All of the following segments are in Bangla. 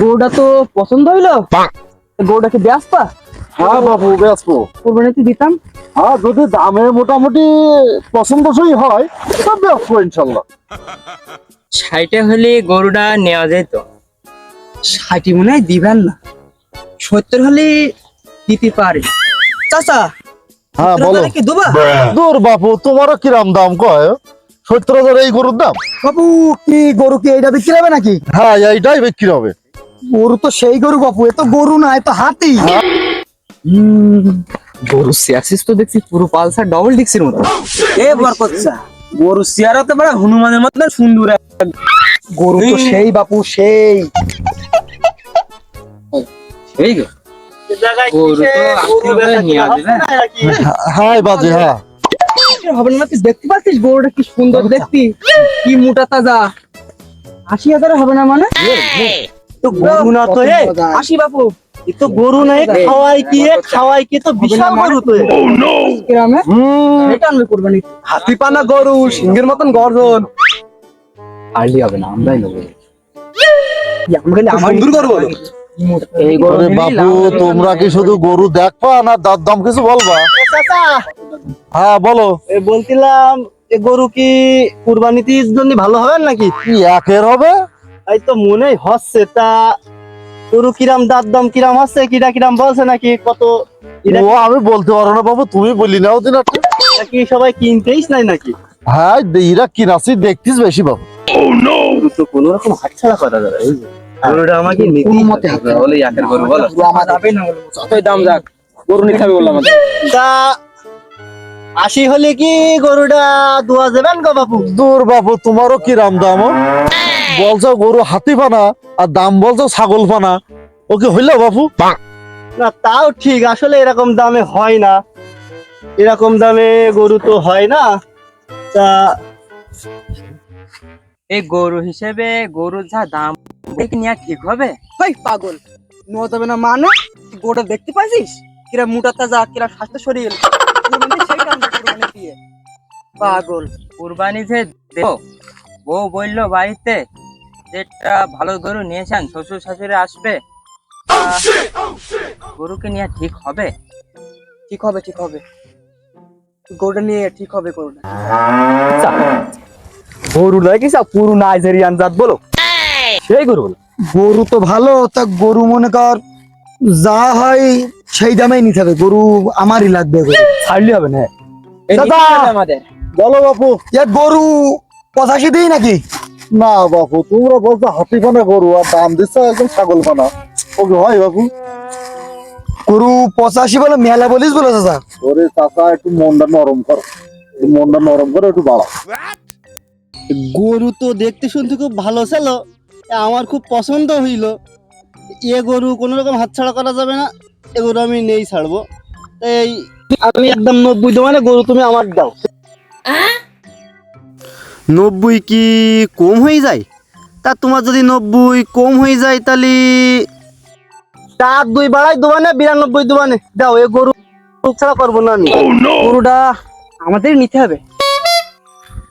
গরুটা তো পছন্দ হইল? গরুটাকে ব্যস্তা হ্যাঁ বাবু বেচবো কোরবানিতে দিতাম? হ্যাঁ যদি দামে মোটামুটি পছন্দসই হয় তা বেচবো ইনশাল্লাহ। সাইটে হলে গরুটা নেওয়া যেত। ষাটি মনে হয় দিবেন না। সত্তর হলে দিতে পারে। চাচা হ্যাঁ বলো। কি দুবা? দূর বাপু তোমারও কিরাম দাম কয়? সত্তর হাজার এই গরুর দাম? বাবু কি গরু কি এইটা বিক্রি হবে নাকি? হ্যাঁ এইটাই বিক্রি হবে। গরু তো সেই গরু বাপু এ তো গরু না এ তো হাতি। গরু সিয়াসিস তো দেখছি পুরো পালসার ডবল ডিক্সির মতো। এ বরকচ্চা গরু সিয়ারা তো বড় হনুমানের মতো সুন্দর গরু তো সেই বাপু সেই। এই গো। গরু তো নিয়ে হ্যাঁ। বাজে হ্যাঁ। হবে না তুই দেখতে পাচ্ছিস গরুটা কি সুন্দর দেখতি? কি মোটা তাজা। আশি হাজার হবে না মানে? তো গরু না তো এ আশি বাপু। তো গরু না খাওয়াই কি খাওয়াই কি তো বিশাল গরু তো গ্রামে? এটা কোরবানি। হাতি পানা গরু সিংহের মতন গর্জন। হবে না আমরাই নেব। এই গরু বাপু তোমরা কি শুধু গরু দেখবা না দার দাম কিছু বলবা? হ্যাঁ বলো। বলছিলাম এ গরু কি কুরবানিতির জন্য ভালো হবে নাকি? কি একের হবে? এই তো মনে হচ্ছে তা গরু কিরাম দাঁত দাম কিরাম হচ্ছে কিরা কিরাম বলছে নাকি? কত ও আমি বলতে পারো না বাবু তুমি বলি নাও দিন একটা কি সবাই কিনতেইস নাই নাকি? হ্যাঁ এরা কিনাসি দেখতিস বেশি বাবু। গরু তো কোনো রকম হাতছাড়া করা যাবে এই গরুটা আমাকে নিতেই মতে হবে বলে একের গরু বলো। আমার যাবে না বলে যতই দাম যাক গরু নিতে হবে বললাম তা আশি হলে কি গরুটা দোয়া যাবেন গো বাপু? দূর বাবু তোমারও কিরাম দাম ও? বলছো গরু হাতি পানা আর দাম বলছো ছাগল পানা। ওকে হইল বাপু? না তাও ঠিক আসলে এরকম দামে হয় না। এরকম দামে গরু তো হয় না। তা এই গরু হিসেবে গরুর যা দাম দেখে নেওয়া ঠিক হবে? ভাই পাগল। নেওয়া যাবে না মানে? তুই গরুটা দেখতে পাইছিস? কিরা মোটা তাজা কিরা স্বাস্থ্য শরীর। পাগল কুরবানি যে দেবো। বউ বলল বাড়িতে যেটা ভালো গরু নিয়েছেন শ্বশুর শাশুড়ি আসবে গরুকে নিয়ে ঠিক হবে? ঠিক হবে ঠিক হবে। গরুটা নিয়ে ঠিক হবে গরুটা। গরু লাগে পুরো নাইজেরিয়ান জাত বলো। সেই গরু বলো। গরু তো ভালো তা গরু মনে কর যা হয় সেই দামেই নিতে হবে। গরু আমারই লাগবে গরু। ছাড়লি হবে না। আমাদের। বলো বাপু গরু পঁচাশি দিই নাকি? না বাপু তোমরা বলছো হাতি পানা গরু আর দাম দিচ্ছ একদম ছাগল পানা ও হয় বাপু। গরু পঁচাশি বলে মেলা বলিস বলে চাচা। ওরে চাচা একটু মনটা নরম কর। মনটা নরম করে একটু বাড়া। গরু তো দেখতে শুনতে খুব ভালো ছিল আমার খুব পছন্দ হইল। এ গরু কোনো রকম হাতছাড়া করা যাবে না। এ গরু আমি নেই ছাড়বো। এই আমি একদম নব্বই দেবো না গরু তুমি আমার দাও। নব্বই কি কম হয়ে যায়? তা তোমার যদি নব্বই কম হয়ে যায় তাহলে চার দুই বাড়াই দেবো না বিরানব্বই দেবো না দাও এ গরু ছাড়া করব না আমি। গরুটা আমাদের নিতে হবে।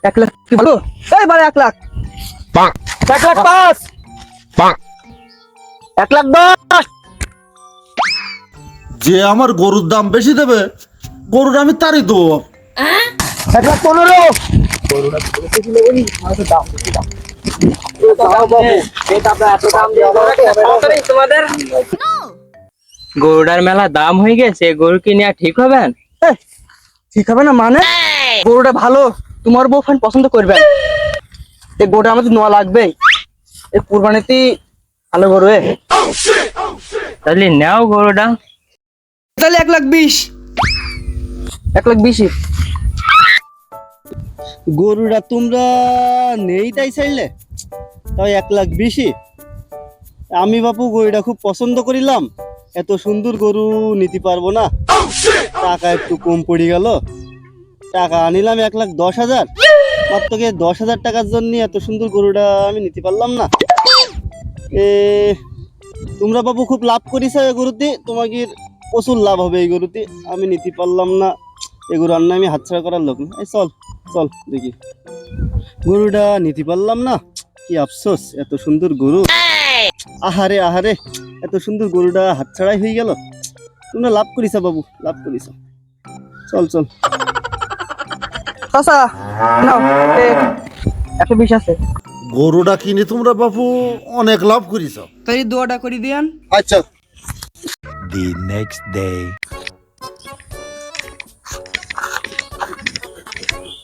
এক লাখ কি ভালো এইবারে এক লাখ। এক লাখ পাঁচ। এক লাখ দশ। যে আমার গরুর দাম বেশি দেবে গরুর আমি তারই দেবো। এক লাখ পনেরো। তোমাদের গরুটার মেলা দাম হয়ে গেছে গরুকে নেওয়া ঠিক হবে? ঠিক হবে না মানে? গরুটা ভালো তোমার বউ ফ্যান পছন্দ করবে। এই গরুটা আমাদের নোয়া লাগবে। এই কুরবানিতে ভালো গরু এ। তাহলে নাও গরুটা। তাহলে এক লাখ বিশ। এক লাখ বিশই। গরুটা তোমরা নেই তাই চাইলে? তাই এক লাখ বেশি। আমি বাপু গরুটা খুব পছন্দ করিলাম। এত সুন্দর গরু নিতে পারব না। টাকা একটু কম পড়ে গেল। টাকা আনিলাম এক লাখ দশ হাজার। মাত্র কে দশ হাজার টাকার জন্য এত সুন্দর গরুটা আমি নিতে পারলাম না। এ, তোমরা বাবু খুব লাভ করিস এই গরুতে। তোমাকে প্রচুর লাভ হবে এই গরুতে। আমি নিতে পারলাম না। এই গরু আন্না আমি হাতছাড়া করার লোক না। এই চল। চল দেখি। গরুটা নিতে পারলাম না। কি আফসোস এত সুন্দর গরু। আহারে আহারে এত সুন্দর গরুটা হাত ছাড়াই হয়ে গেল। তোমরা লাভ করিস বাবু লাভ করিস চল চল। চাচা নাও একশো বিশ আছে। গরুটা কিনে তোমরা বাপু অনেক লাভ করিস তাই দোয়াটা করে দিয়ান। আচ্ছা। The next day.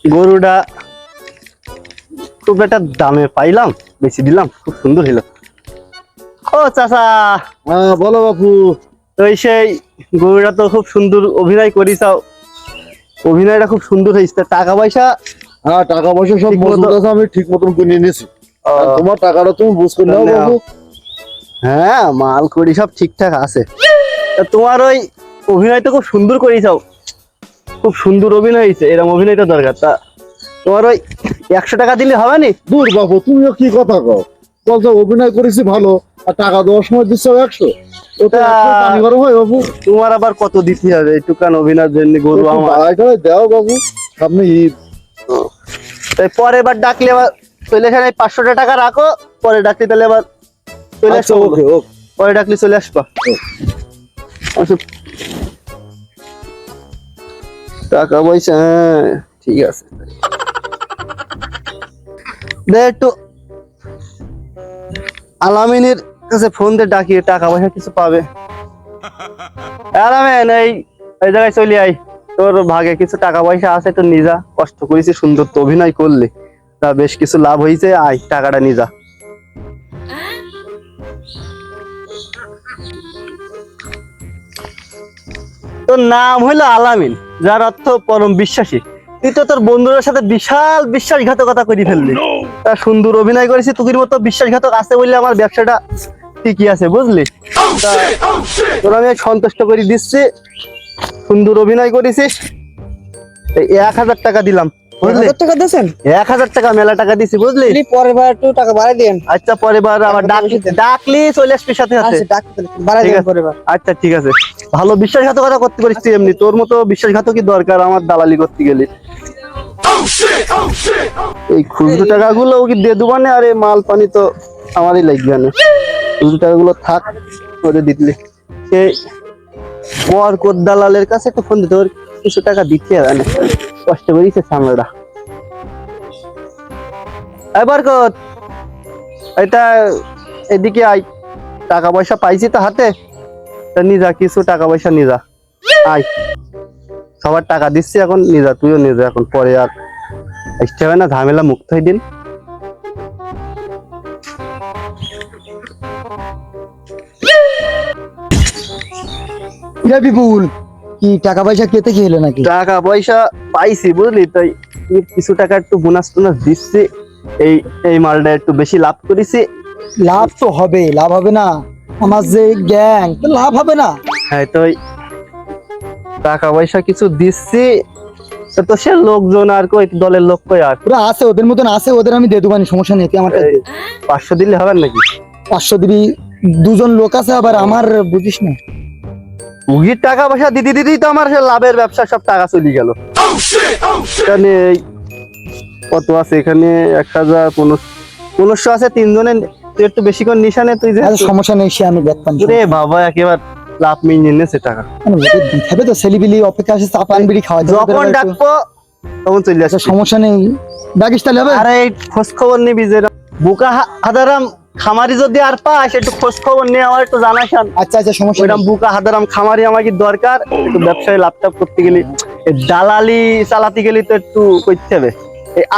গরুটা খুব একটা দামে পাইলাম বেশি দিলাম খুব সুন্দর হইল। ও চাচা! হ্যাঁ বলো বাপু। এই সেই গরুটা তো খুব সুন্দর অভিনয় করিসাও অভিনয়টা খুব সুন্দর হয়েছে টাকা পয়সা? হ্যাঁ টাকা পয়সা সব ঠিক মজুদ আছে আমি ঠিক মতন কিনে নিয়েছি। তোমার টাকাটা তুমি বুঝ করে নাও। বাবু হ্যাঁ মাল করি সব ঠিকঠাক আছে। তা তোমার ওই অভিনয় তো খুব সুন্দর করিসাও খুব সুন্দর অভিনয় হয়েছে এরকম অভিনয়টা দরকার। তা তোমার ওই একশো টাকা দিলে হবে নি? দূর বাবু তুমিও কি কথা কও? বলছো অভিনয় করেছি ভালো আর টাকা দেওয়ার সময় দিচ্ছ একশো। ওটা পানি গরম হয় বাবু তোমার আবার কত দিতে হবে? এইটুকান অভিনয়ের জন্য গরু আমার। দাও বাবু সামনে ঈদ। তাই পরে এবার ডাকলে আবার চলে এখানে পাঁচশোটা টাকা রাখো পরে ডাকলে তাহলে আবার চলে আচ্ছা আসব। পরে ডাকলে চলে আসবা। আচ্ছা। টাকা পয়সা হ্যাঁ ঠিক আছে। দে একটু। আলামিনের কাছে ফোন দিয়ে ডাকিয়ে টাকা পয়সা কিছু পাবে। আলামিন, এই এই জায়গায় চলে আই তোর ভাগে কিছু টাকা পয়সা আছে তো নিজা কষ্ট করেছি, সুন্দর তো অভিনয় করলে। তা বেশ কিছু লাভ হয়েছে, আয়, টাকাটা নিজা তোর নাম হলো আলামিন যার অর্থ পরম বিশ্বাসী। তুই তো তোর বন্ধুদের সাথে বিশাল বিশ্বাসঘাতকতা করে ফেললি। তা সুন্দর অভিনয় করেছি তুকির মতো বিশ্বাসঘাতক আছে বললে আমার ব্যবসাটা ঠিকই আছে বুঝলি? তা তোর আমি সন্তুষ্ট করে দিচ্ছি সুন্দর অভিনয় করেছিস। এক হাজার টাকা দিলাম। বুঝলি? টাকা দিয়েছেন? এক হাজার টাকা মেলা টাকা দিছি বুঝলি? পরের বার একটু টাকা বাড়াই দিন। আচ্ছা পরে বার আবার ডাকলি বেশি ডাকলি চলে আসবি সাথে সাথে। আচ্ছা বাড়াই দিন পরের বার। আচ্ছা ঠিক আছে। ভালো বিশ্বাসঘাতকতা করতে পারিস তুই এমনি। তোর মতো বিশ্বাসঘাতকই দরকার আমার দালালি করতে গেলে। এই খুচরো টাকাগুলো ওকে দিয়ে দেবো না? আরে মাল পানি তো আমারই লাগবে না। খুচরো টাকাগুলো থাক ওদের দিতলে। সে পর কোর দালালের কাছে একটা ফোন দিতে ওর কিছু টাকা দিতে হবে না। কষ্ট সামলাটা এবার কত এটা এদিকে আই টাকা পয়সা পাইছি তো হাতে নিজা, কিছু টাকা পয়সা নিজা। সবার টাকা দিচ্ছি এখন, নিজা, তুইও নিজা এখন, পরে আর হবে না, ঝামেলা মুক্ত হয়ে দিন। বিপুল! কি টাকা পয়সা কেতে কি হলো নাকি? টাকা পয়সা পাইছি বুঝলি তাই কিছু টাকা একটু বোনাস টোনাস দিচ্ছি এই এই মালটা একটু বেশি লাভ করেছি। লাভ তো হবে লাভ হবে না। আমার যে গ্যাং লাভ হবে না। হ্যাঁ তো টাকা পয়সা কিছু দিচ্ছি তো সে লোকজন আর কই দলের লোক কই আর? পুরো আছে ওদের মতন আছে ওদের আমি দিয়ে দেবানি সমস্যা নেই আমার। পাঁচশো দিলে হবে নাকি? পাঁচশো দিবি দুজন লোক আছে আবার আমার বুঝিস না। উগির টাকা পয়সা দিদি দিদি তো আমার লাভের ব্যবসা সব টাকা চলে গেল। এখানে কত আছে? এখানে এক হাজার পনেরোশো আছে তিনজনের তুই একটু বেশি করে নিশানে তুই যে। আচ্ছা সমস্যা নেই সে আমি দেখতাম রে বাবা একেবার লাভ মিঞ্জিন নেছে টাকা। হবে তো সেলিবিলি অপেক্ষা আছে চা পান বিড়ি খাওয়া যখন ডাকবো তখন চলে আচ্ছা আসে সমস্যা নেই। ডাকিস তাহলে হবে? আরে এই খোঁজ খবর নিবি যে বুকা হাদারাম খামারি যদি আর পাস একটু খোঁজ খবর নিয়ে আমার একটু জানাসান আচ্ছা আচ্ছা সমস্যা ওইরকম বুকা হাদারাম খামারি আমাকে দরকার। একটু ব্যবসায় লাভটাপ করতে গেলে দালালি চালাতে গেলে তো একটু করতে হবে।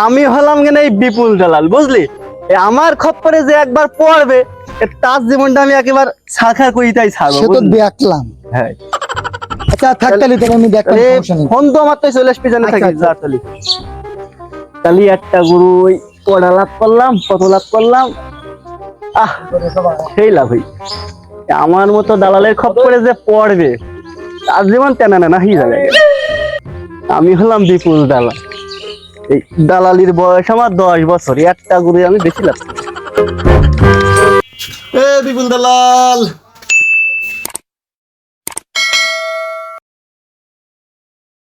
আমি হলাম কেন এই বিপুল দালাল বুঝলি? আমার খপ্পরে যে একবার পড়বে তার জীবনটা আমি একেবার শাখা কইতাই ছাড়বো সে তো দেখলাম। হ্যাঁ। আচ্ছা থাক তাহলে তাহলে আমি দেখলাম ফোন তো আমার তো চলে আসবে জানে আচ্ছা, থাকি আচ্ছা। যা চলি তাহলে একটা গরু ওই লাভ করলাম কত লাভ করলাম? আহ সেই লাভ আমার মতো দালালের খপ্পরে যে পড়বে, তার জীবন টেনে না হয়ে যাবে। আমি হলাম বিপুল দালাল। এই দালালির বয়স আমার দশ বছর একটা গুরু আমি বেশি লাগছি এ বিপুল দালাল!